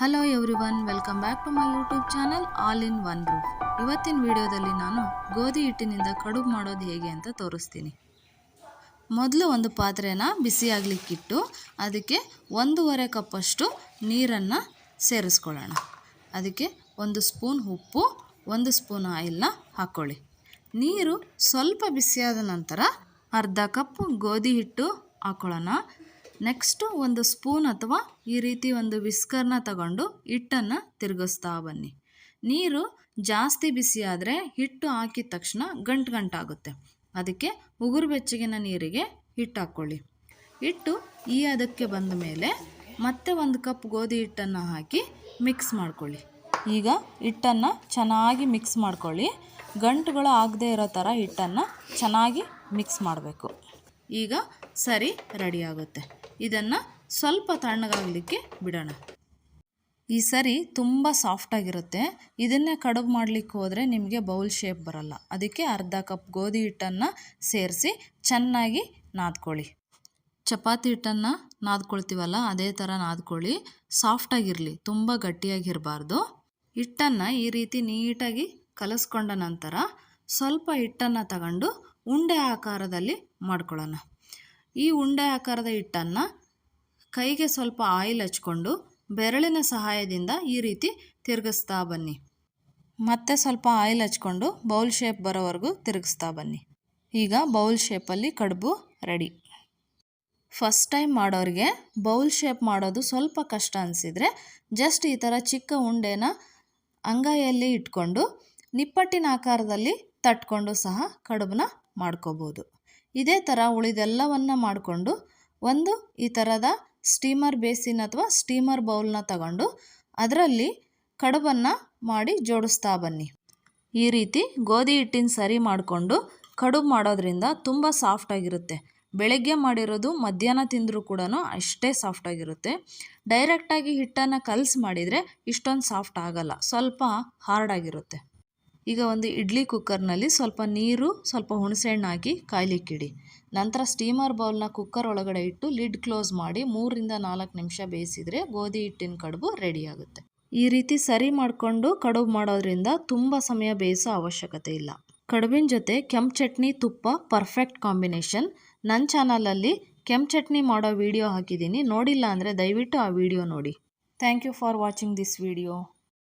Hello everyone welcome back to my YouTube channel all in one roof ಇವತ್ತಿನ ವಿಡಿಯೋದಲ್ಲಿ ನಾನು ಗೋಧಿ ಹಿಟ್ಟಿನಿಂದ ಕಡುಬು ಮಾಡೋದು ಹೇಗೆ ಅಂತ ತೋರಿಸ್ತೀನಿ. ಮೊದಲು ಒಂದು ಪಾತ್ರೆನ ಬಿಸಿಯಾಗಲಿಕ್ಕಿಟ್ಟು ಅದಕ್ಕೆ ಒಂದೂವರೆ ಕಪ್ಪಷ್ಟು ನೀರನ್ನು ಸೇರಿಸ್ಕೊಳ್ಳೋಣ. ಅದಕ್ಕೆ ಒಂದು ಸ್ಪೂನ್ ಉಪ್ಪು, ಒಂದು ಸ್ಪೂನ್ ಆಯಿಲ್ನ ಹಾಕ್ಕೊಳ್ಳಿ. ನೀರು ಸ್ವಲ್ಪ ಬಿಸಿಯಾದ ನಂತರ ಅರ್ಧ ಕಪ್ ಗೋಧಿ ಹಿಟ್ಟು ಹಾಕ್ಕೊಳ್ಳೋಣ. ನೆಕ್ಸ್ಟು ಒಂದು ಸ್ಪೂನ್ ಅಥವಾ ಈ ರೀತಿ ಒಂದು ವಿಸ್ಕರ್ನ ತಗೊಂಡು ಹಿಟ್ಟನ್ನು ತಿರುಗಿಸ್ತಾ ಬನ್ನಿ. ನೀರು ಜಾಸ್ತಿ ಬಿಸಿಯಾದರೆ ಹಿಟ್ಟು ಹಾಕಿದ ತಕ್ಷಣ ಗಂಟು ಗಂಟಾಗುತ್ತೆ. ಅದಕ್ಕೆ ಉಗುರು ಬೆಚ್ಚಗಿನ ನೀರಿಗೆ ಹಿಟ್ಟು ಹಾಕ್ಕೊಳ್ಳಿ. ಹಿಟ್ಟು ಈ ಅದಕ್ಕೆ ಬಂದ ಮೇಲೆ ಮತ್ತೆ ಒಂದು ಕಪ್ ಗೋಧಿ ಹಿಟ್ಟನ್ನು ಹಾಕಿ ಮಿಕ್ಸ್ ಮಾಡ್ಕೊಳ್ಳಿ. ಈಗ ಹಿಟ್ಟನ್ನು ಚೆನ್ನಾಗಿ ಮಿಕ್ಸ್ ಮಾಡ್ಕೊಳ್ಳಿ. ಗಂಟುಗಳು ಆಗದೇ ಇರೋ ಥರ ಹಿಟ್ಟನ್ನು ಚೆನ್ನಾಗಿ ಮಿಕ್ಸ್ ಮಾಡಬೇಕು. ಈಗ ಸರಿ ರೆಡಿ ಆಗುತ್ತೆ. ಇದನ್ನು ಸ್ವಲ್ಪ ತಣ್ಣಗಾಗಲಿಕ್ಕೆ ಬಿಡೋಣ. ಈ ಸರಿ ತುಂಬ ಸಾಫ್ಟಾಗಿರುತ್ತೆ ಇದನ್ನೇ ಕಡುಬು ಮಾಡಲಿಕ್ಕೆ ಹೋದರೆ ನಿಮಗೆ ಬೌಲ್ ಶೇಪ್ ಬರಲ್ಲ. ಅದಕ್ಕೆ ಅರ್ಧ ಕಪ್ ಗೋಧಿ ಹಿಟ್ಟನ್ನು ಸೇರಿಸಿ ಚೆನ್ನಾಗಿ ನಾದ್ಕೊಳ್ಳಿ. ಚಪಾತಿ ಹಿಟ್ಟನ್ನು ನಾದ್ಕೊಳ್ತೀವಲ್ಲ, ಅದೇ ಥರ ನಾದ್ಕೊಳ್ಳಿ. ಸಾಫ್ಟಾಗಿರಲಿ ತುಂಬ ಗಟ್ಟಿಯಾಗಿರಬಾರ್ದು. ಹಿಟ್ಟನ್ನು ಈ ರೀತಿ ನೀಟಾಗಿ ಕಲಸ್ಕೊಂಡ ನಂತರ ಸ್ವಲ್ಪ ಹಿಟ್ಟನ್ನು ತಗೊಂಡು ಉಂಡೆ ಆಕಾರದಲ್ಲಿ ಮಾಡ್ಕೊಳ್ಳೋಣ. ಈ ಉಂಡೆ ಆಕಾರದ ಹಿಟ್ಟನ್ನು ಕೈಗೆ ಸ್ವಲ್ಪ ಆಯಿಲ್ ಹಚ್ಕೊಂಡು ಬೆರಳಿನ ಸಹಾಯದಿಂದ ಈ ರೀತಿ ತಿರುಗಿಸ್ತಾ ಬನ್ನಿ. ಮತ್ತೆ ಸ್ವಲ್ಪ ಆಯಿಲ್ ಹಚ್ಕೊಂಡು ಬೌಲ್ ಶೇಪ್ ಬರೋವರೆಗೂ ತಿರುಗಿಸ್ತಾ ಬನ್ನಿ. ಈಗ ಬೌಲ್ ಶೇಪಲ್ಲಿ ಕಡುಬು ರೆಡಿ ಫಸ್ಟ್ ಟೈಮ್ ಮಾಡೋರಿಗೆ ಬೌಲ್ ಶೇಪ್ ಮಾಡೋದು ಸ್ವಲ್ಪ ಕಷ್ಟ ಅನಿಸಿದರೆ ಜಸ್ಟ್ ಈ ಥರ ಚಿಕ್ಕ ಉಂಡೆನ ಅಂಗೈಯಲ್ಲಿ ಇಟ್ಕೊಂಡು ನಿಪ್ಪಟ್ಟಿನ ಆಕಾರದಲ್ಲಿ ತಟ್ಕೊಂಡು ಸಹ ಕಡುಬನ್ನ ಮಾಡ್ಕೋಬೋದು. ಇದೇ ಥರ ಉಳಿದೆಲ್ಲವನ್ನು ಮಾಡಿಕೊಂಡು ಒಂದು ಈ ಥರದ ಸ್ಟೀಮರ್ ಬೇಸಿನ್ ಅಥವಾ ಸ್ಟೀಮರ್ ಬೌಲ್ನ ತಗೊಂಡು ಅದರಲ್ಲಿ ಕಡುಬನ್ನು ಮಾಡಿ ಜೋಡಿಸ್ತಾ ಬನ್ನಿ. ಈ ರೀತಿ ಗೋಧಿ ಹಿಟ್ಟಿನ ಸರಿ ಮಾಡಿಕೊಂಡು ಕಡುಬು ಮಾಡೋದ್ರಿಂದ ತುಂಬ ಸಾಫ್ಟಾಗಿರುತ್ತೆ ಬೆಳಗ್ಗೆ ಮಾಡಿರೋದು ಮಧ್ಯಾಹ್ನ ತಿಂದರೂ ಕೂಡ ಅಷ್ಟೇ ಸಾಫ್ಟಾಗಿರುತ್ತೆ ಡೈರೆಕ್ಟಾಗಿ ಹಿಟ್ಟನ್ನು ಕಲಸಿ ಮಾಡಿದರೆ ಇಷ್ಟೊಂದು ಸಾಫ್ಟ್ ಆಗಲ್ಲ, ಸ್ವಲ್ಪ ಹಾರ್ಡಾಗಿರುತ್ತೆ ಈಗ ಒಂದು ಇಡ್ಲಿ ಕುಕ್ಕರ್ನಲ್ಲಿ ಸ್ವಲ್ಪ ನೀರು, ಸ್ವಲ್ಪ ಹುಣಸೆಹಣ್ಣು ಹಾಕಿ ಕಾಯ್ಲಿಕ್ಕಿಡಿ. ನಂತರ ಸ್ಟೀಮರ್ ಬೌಲ್ನ ಕುಕ್ಕರ್ ಒಳಗಡೆ ಇಟ್ಟು ಲಿಡ್ ಕ್ಲೋಸ್ ಮಾಡಿ ಮೂರರಿಂದ ನಾಲ್ಕು ನಿಮಿಷ ಬೇಯಿಸಿದರೆ ಗೋಧಿ ಹಿಟ್ಟಿನ ಕಡುಬು ರೆಡಿ ಆಗುತ್ತೆ. ಈ ರೀತಿ ಸರಿ ಮಾಡಿಕೊಂಡು ಕಡುಬು ಮಾಡೋದ್ರಿಂದ ತುಂಬ ಸಮಯ ಬೇಯಿಸೋ ಅವಶ್ಯಕತೆ ಇಲ್ಲ. ಕಡುಬಿನ ಜೊತೆ ಕೆಂಪು ಚಟ್ನಿ, ತುಪ್ಪ, ಪರ್ಫೆಕ್ಟ್ ಕಾಂಬಿನೇಷನ್. ನನ್ನ ಚಾನಲಲ್ಲಿ ಕೆಂಪು ಚಟ್ನಿ ಮಾಡೋ ವಿಡಿಯೋ ಹಾಕಿದ್ದೀನಿ. ನೋಡಿಲ್ಲ ಅಂದರೆ ದಯವಿಟ್ಟು ಆ ವಿಡಿಯೋ ನೋಡಿ. Thank you for watching this video.